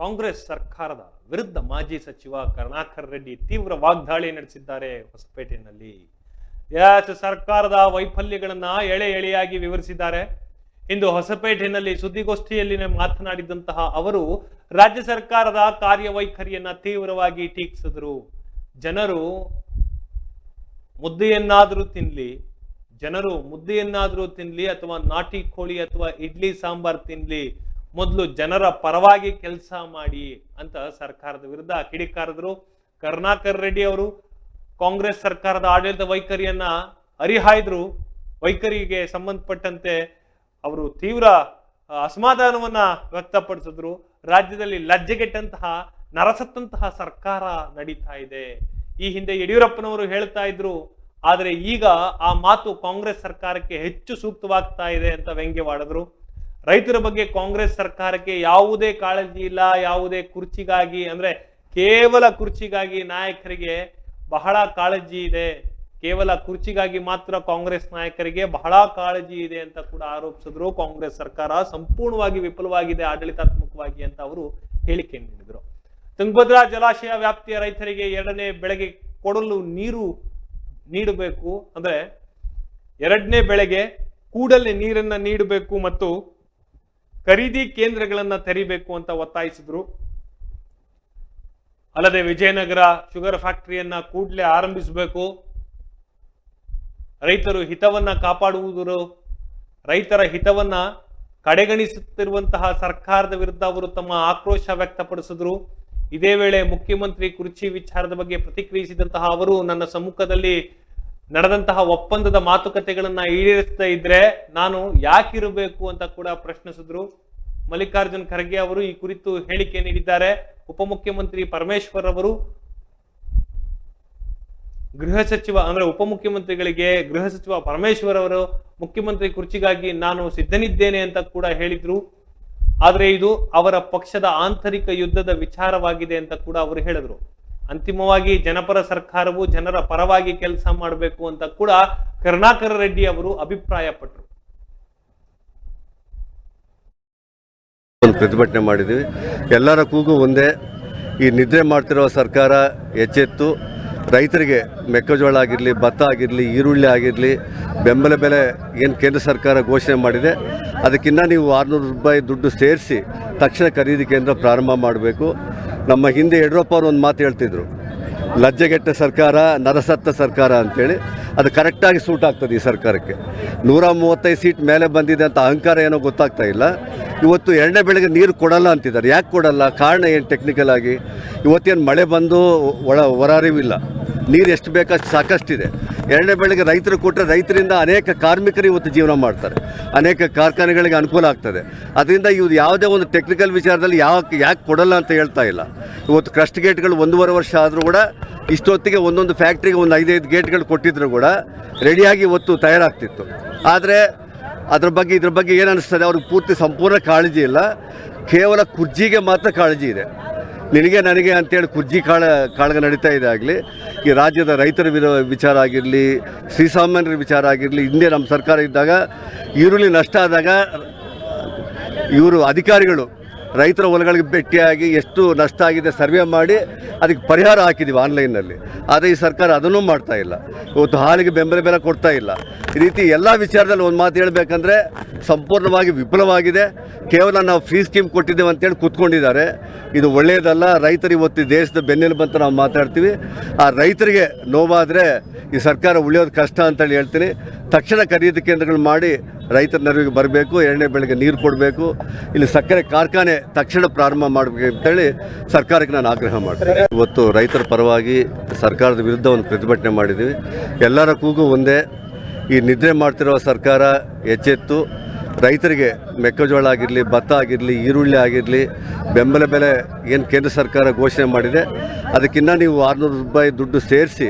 ಕಾಂಗ್ರೆಸ್ ಸರ್ಕಾರದ ವಿರುದ್ಧ ಮಾಜಿ ಸಚಿವ ಕರುಣಾಕರ್ ರೆಡ್ಡಿ ತೀವ್ರ ವಾಗ್ದಾಳಿ ನಡೆಸಿದ್ದಾರೆ ಹೊಸಪೇಟೆಯಲ್ಲಿ. ಯಾಚ ಸರ್ಕಾರದ ವೈಫಲ್ಯಗಳನ್ನ ಎಳೆ ಎಳೆಯಾಗಿ ವಿವರಿಸಿದ್ದಾರೆ. ಇಂದು ಹೊಸಪೇಟೆಯಲ್ಲಿ ಸುದ್ದಿಗೋಷ್ಠಿಯಲ್ಲಿ ಮಾತನಾಡಿದಂತಹ ಅವರು, ರಾಜ್ಯ ಸರ್ಕಾರದ ಕಾರ್ಯವೈಖರಿಯನ್ನ ತೀವ್ರವಾಗಿ ಟೀಕಿಸಿದರು. ಜನರು ಮುದ್ದೆಯನ್ನಾದರೂ ತಿನ್ಲಿ, ಜನರು ಮುದ್ದೆಯನ್ನಾದರೂ ತಿನ್ಲಿ, ಅಥವಾ ನಾಟಿ ಕೋಳಿ ಅಥವಾ ಇಡ್ಲಿ ಸಾಂಬಾರ್ ತಿನ್ಲಿ ಮೊದಲು ಜನರ ಪರವಾಗಿ ಕೆಲಸ ಮಾಡಿ ಅಂತ ಸರ್ಕಾರದ ವಿರುದ್ಧ ಕಿಡಿಕಾರದರು. ಕರುಣಾಕರ್ ರೆಡ್ಡಿ ಅವರು ಕಾಂಗ್ರೆಸ್ ಸರ್ಕಾರದ ಆಡಳಿತ ವೈಖರಿಯನ್ನ ಅರಿಹಾಯ್ದ್ರು. ವೈಖರಿಗೆ ಸಂಬಂಧಪಟ್ಟಂತೆ ಅವರು ತೀವ್ರ ಅಸಮಾಧಾನವನ್ನ ವ್ಯಕ್ತಪಡಿಸಿದ್ರು. ರಾಜ್ಯದಲ್ಲಿ ಲಜ್ಜೆಗೆಟ್ಟಂತಹ, ನರಸತ್ತಂತಹ ಸರ್ಕಾರ ನಡೀತಾ ಇದೆ. ಈ ಹಿಂದೆ ಯಡಿಯೂರಪ್ಪನವರು ಹೇಳ್ತಾ ಇದ್ರು, ಆದರೆ ಈಗ ಆ ಮಾತು ಕಾಂಗ್ರೆಸ್ ಸರ್ಕಾರಕ್ಕೆ ಹೆಚ್ಚು ಸೂಕ್ತವಾಗ್ತಾ ಇದೆ ಅಂತ ವ್ಯಂಗ್ಯವಾಡಿದ್ರು. ರೈತರ ಬಗ್ಗೆ ಕಾಂಗ್ರೆಸ್ ಸರ್ಕಾರಕ್ಕೆ ಯಾವುದೇ ಕಾಳಜಿ ಇಲ್ಲ, ಯಾವುದೇ ಕುರ್ಚಿಗಾಗಿ, ಅಂದ್ರೆ ಕೇವಲ ಕುರ್ಚಿಗಾಗಿ ನಾಯಕರಿಗೆ ಬಹಳ ಕಾಳಜಿ ಇದೆ. ಕೇವಲ ಕುರ್ಚಿಗಾಗಿ ಮಾತ್ರ ಕಾಂಗ್ರೆಸ್ ನಾಯಕರಿಗೆ ಬಹಳ ಕಾಳಜಿ ಇದೆ ಅಂತ ಕೂಡ ಆರೋಪಿಸಿದ್ರು. ಕಾಂಗ್ರೆಸ್ ಸರ್ಕಾರ ಸಂಪೂರ್ಣವಾಗಿ ವಿಫಲವಾಗಿದೆ, ಆಡಳಿತಾತ್ಮಕವಾಗಿ ಅಂತ ಅವರು ಹೇಳಿಕೆ ನೀಡಿದರು. ತುಂಗಭದ್ರಾ ಜಲಾಶಯ ವ್ಯಾಪ್ತಿಯ ರೈತರಿಗೆ ಎರಡನೇ ಬೆಳೆಗೆ ಕೊಡಲು ನೀರು ನೀಡಬೇಕು ಅಂದ್ರೆ ಎರಡನೇ ಬೆಳೆಗೆ ಕೂಡಲೇ ನೀರನ್ನ ನೀಡಬೇಕು ಮತ್ತು ಖರೀದಿ ಕೇಂದ್ರಗಳನ್ನ ತೆರಿಬೇಕು ಅಂತ ಒತ್ತಾಯಿಸಿದ್ರು. ಅಲ್ಲದೆ ವಿಜಯನಗರ ಶುಗರ್ ಫ್ಯಾಕ್ಟರಿಯನ್ನ ಕೂಡಲೇ ಆರಂಭಿಸಬೇಕು. ರೈತರು ಹಿತವನ್ನ ಕಾಪಾಡುವುದರು. ರೈತರ ಹಿತವನ್ನ ಕಡೆಗಣಿಸುತ್ತಿರುವಂತಹ ಸರ್ಕಾರದ ವಿರುದ್ಧ ಅವರು ತಮ್ಮ ಆಕ್ರೋಶ ವ್ಯಕ್ತಪಡಿಸಿದ್ರು. ಇದೇ ವೇಳೆ ಮುಖ್ಯಮಂತ್ರಿ ಕುರ್ಚಿ ವಿಚಾರದ ಬಗ್ಗೆ ಪ್ರತಿಕ್ರಿಯಿಸಿದಂತಹ ಅವರು, ನನ್ನ ಸಮ್ಮುಖದಲ್ಲಿ ನಡೆದಂತಹ ಒಪ್ಪಂದದ ಮಾತುಕತೆಗಳನ್ನ ಈಡೇರಿಸ್ತಾ ಇದ್ರೆ ನಾನು ಯಾಕಿರಬೇಕು ಅಂತ ಕೂಡ ಪ್ರಶ್ನಿಸಿದ್ರು. ಮಲ್ಲಿಕಾರ್ಜುನ್ ಖರ್ಗೆ ಅವರು ಈ ಕುರಿತು ಹೇಳಿಕೆ ನೀಡಿದ್ದಾರೆ. ಉಪಮುಖ್ಯಮಂತ್ರಿ ಪರಮೇಶ್ವರ್ ಅವರು ಗೃಹ ಸಚಿವ ಅಂದ್ರೆ ಉಪಮುಖ್ಯಮಂತ್ರಿಗಳಿಗೆ ಗೃಹ ಸಚಿವ ಪರಮೇಶ್ವರ್ ಅವರು ಮುಖ್ಯಮಂತ್ರಿ ಕುರ್ಚಿಗಾಗಿ ನಾನು ಸಿದ್ಧನಿದ್ದೇನೆ ಅಂತ ಕೂಡ ಹೇಳಿದ್ರು. ಆದರೆ ಇದು ಅವರ ಪಕ್ಷದ ಆಂತರಿಕ ಯುದ್ಧದ ವಿಚಾರವಾಗಿದೆ ಅಂತ ಕೂಡ ಅವರು ಹೇಳಿದ್ರು. ಅಂತಿಮವಾಗಿ ಜನಪರ ಸರ್ಕಾರವು ಜನರ ಪರವಾಗಿ ಕೆಲಸ ಮಾಡಬೇಕು ಅಂತ ಕೂಡ ಕರುಣಾಕರ ರೆಡ್ಡಿ ಅವರು ಅಭಿಪ್ರಾಯಪಟ್ಟರು ಒಂದು ಪ್ರತಿಭಟನೆ ಮಾಡಿದ್ದೀವಿ. ಎಲ್ಲರ ಕೂಗು ಒಂದೇ. ಈ ನಿದ್ರೆ ಮಾಡ್ತಿರೋ ಸರ್ಕಾರ ಎಚ್ಚೆತ್ತು. ರೈತರಿಗೆ ಮೆಕ್ಕೆಜೋಳ ಆಗಿರಲಿ, ಭತ್ತ ಆಗಿರಲಿ, ಈರುಳ್ಳಿ ಆಗಿರಲಿ, ಬೆಂಬಲ ಬೆಲೆ ಏನು ಕೇಂದ್ರ ಸರ್ಕಾರ ಘೋಷಣೆ ಮಾಡಿದೆ ಅದಕ್ಕಿಂತ ನೀವು ಆರುನೂರು ರೂಪಾಯಿ ದುಡ್ಡು ಸೇರಿಸಿ ತಕ್ಷಣ ಖರೀದಿ ಕೇಂದ್ರ ಪ್ರಾರಂಭ ಮಾಡಬೇಕು. ನಮ್ಮ ಹಿಂದೆ ಯಡಿಯೂರಪ್ಪ ಅವರು ಒಂದು ಮಾತು ಹೇಳ್ತಿದ್ರು, ಲಜ್ಜೆಗೆಟ್ಟ ಸರ್ಕಾರ, ನರಸತ್ತ ಸರ್ಕಾರ ಅಂತೇಳಿ. ಅದು ಕರೆಕ್ಟಾಗಿ ಸೂಟ್ ಆಗ್ತದೆ ಈ ಸರ್ಕಾರಕ್ಕೆ. ನೂರ ಮೂವತ್ತೈದು ಸೀಟ್ ಮೇಲೆ ಬಂದಿದೆ ಅಂತ ಅಹಂಕಾರ ಏನೋ ಗೊತ್ತಾಗ್ತಾ ಇಲ್ಲ. ಇವತ್ತು ಎರಡನೇ ಬೆಳಗ್ಗೆ ನೀರು ಕೊಡಲ್ಲ ಅಂತಿದ್ದಾರೆ. ಯಾಕೆ ಕೊಡಲ್ಲ? ಕಾರಣ ಏನು ಟೆಕ್ನಿಕಲ್ ಆಗಿ? ಇವತ್ತೇನು ಮಳೆ ಬಂದು ಒಳ ಹೊರಹರಿವಿಲ್ಲ ನೀರು ಎಷ್ಟು ಬೇಕಷ್ಟು ಸಾಕಷ್ಟಿದೆ. ಎರಡನೇ ಬೆಳೆಗೆ ರೈತರು ಕೊಟ್ಟರೆ ರೈತರಿಂದ ಅನೇಕ ಕಾರ್ಮಿಕರು ಇವತ್ತು ಜೀವನ ಮಾಡ್ತಾರೆ. ಅನೇಕ ಕಾರ್ಖಾನೆಗಳಿಗೆ ಅನುಕೂಲ ಆಗ್ತದೆ. ಅದರಿಂದ ಇವ್ರು ಯಾವುದೇ ಒಂದು ಟೆಕ್ನಿಕಲ್ ವಿಚಾರದಲ್ಲಿ ಯಾವ ಯಾಕೆ ಕೊಡಲ್ಲ ಅಂತ ಹೇಳ್ತಾ ಇಲ್ಲ. ಇವತ್ತು ಕ್ರಸ್ಟ್ ಗೇಟ್ಗಳು ಒಂದೂವರೆ ವರ್ಷ ಆದರೂ ಕೂಡ ಇಷ್ಟೊತ್ತಿಗೆ ಒಂದೊಂದು ಫ್ಯಾಕ್ಟ್ರಿಗೆ ಒಂದು ಐದೈದು ಗೇಟ್ಗಳು ಕೊಟ್ಟಿದ್ರು ಕೂಡ ರೆಡಿಯಾಗಿ ಇವತ್ತು ತಯಾರಾಗ್ತಿತ್ತು. ಆದರೆ ಅದ್ರ ಬಗ್ಗೆ, ಇದ್ರ ಬಗ್ಗೆ ಏನು ಅನಿಸ್ತದೆ? ಅವ್ರಿಗೆ ಪೂರ್ತಿ ಸಂಪೂರ್ಣ ಕಾಳಜಿ ಇಲ್ಲ. ಕೇವಲ ಕುರ್ಜಿಗೆ ಮಾತ್ರ ಕಾಳಜಿ ಇದೆ. ನಿನಗೆ ನನಗೆ ಅಂತೇಳಿ ಕುರ್ಜಿ ಕಾಳ ಕಾಳಗ ನಡೀತಾ ಇದೆ ಆಗಲಿ, ಈ ರಾಜ್ಯದ ರೈತರ ವಿರ ವಿಚಾರ ಆಗಿರಲಿ ಶ್ರೀಸಾಮಾನ್ಯರ ವಿಚಾರ ಆಗಿರಲಿ, ಹಿಂದೆ ನಮ್ಮ ಸರ್ಕಾರ ಇದ್ದಾಗ, ಈರುಳ್ಳಿ ನಷ್ಟ ಆದಾಗ ಇವರು ಅಧಿಕಾರಿಗಳು ರೈತರ ಹೊಲಗಳಿಗೆ ಭೇಟಿಯಾಗಿ ಎಷ್ಟು ನಷ್ಟ ಆಗಿದೆ ಸರ್ವೆ ಮಾಡಿ ಅದಕ್ಕೆ ಪರಿಹಾರ ಹಾಕಿದ್ದೀವಿ ಆನ್ಲೈನಲ್ಲಿ ಆದರೆ ಈ ಸರ್ಕಾರ ಅದನ್ನೂ ಮಾಡ್ತಾ ಇಲ್ಲ. ಇವತ್ತು ಹಾಲಿಗೆ ಬೆಂಬಲ ಬೆಲೆ ಕೊಡ್ತಾ ಇಲ್ಲ. ಈ ರೀತಿ ಎಲ್ಲ ವಿಚಾರದಲ್ಲಿ ಒಂದು ಮಾತು ಹೇಳಬೇಕಂದ್ರೆ ಸಂಪೂರ್ಣವಾಗಿ ವಿಫಲವಾಗಿದೆ. ಕೇವಲ ನಾವು ಫ್ರೀ ಸ್ಕೀಮ್ ಕೊಟ್ಟಿದ್ದೇವೆ ಅಂತೇಳಿ ಕೂತ್ಕೊಂಡಿದ್ದಾರೆ. ಇದು ಒಳ್ಳೆಯದಲ್ಲ. ರೈತರು ಇವತ್ತು ದೇಶದ ಬೆನ್ನೆಲುಬು ಅಂತ ನಾವು ಮಾತಾಡ್ತೀವಿ. ಆ ರೈತರಿಗೆ ನೋವಾದರೆ ಈ ಸರ್ಕಾರ ಉಳಿಯೋದು ಕಷ್ಟ ಅಂತೇಳಿ ಹೇಳ್ತೀನಿ. ತಕ್ಷಣ ಖರೀದಿ ಕೇಂದ್ರಗಳು ಮಾಡಿ ರೈತರ ನೆರವಿಗೆ ಬರಬೇಕು, ಎರಡನೇ ಬೆಳೆಗೆ ನೀರು ಕೊಡಬೇಕು, ಇಲ್ಲಿ ಸಕ್ಕರೆ ಕಾರ್ಖಾನೆ ತಕ್ಷಣ ಪ್ರಾರಂಭ ಮಾಡಬೇಕು ಅಂತೇಳಿ ಸರ್ಕಾರಕ್ಕೆ ನಾನು ಆಗ್ರಹ ಮಾಡ್ತೀನಿ. ಇವತ್ತು ರೈತರ ಪರವಾಗಿ ಸರ್ಕಾರದ ವಿರುದ್ಧ ಒಂದು ಪ್ರತಿಭಟನೆ ಮಾಡಿದ್ದೀವಿ. ಎಲ್ಲರ ಕೂಗು ಒಂದೇ. ಈ ನಿದ್ರೆ ಮಾಡ್ತಿರೋ ಸರ್ಕಾರ ಎಚ್ಚೆತ್ತು. ರೈತರಿಗೆ ಮೆಕ್ಕೆಜೋಳ ಆಗಿರಲಿ, ಭತ್ತ ಆಗಿರಲಿ, ಈರುಳ್ಳಿ ಆಗಿರಲಿ, ಬೆಂಬಲ ಬೆಲೆ ಏನು ಕೇಂದ್ರ ಸರ್ಕಾರ ಘೋಷಣೆ ಮಾಡಿದೆ. ಅದಕ್ಕಿಂತ ನೀವು ಆರುನೂರು ರೂಪಾಯಿ ದುಡ್ಡು ಸೇರಿಸಿ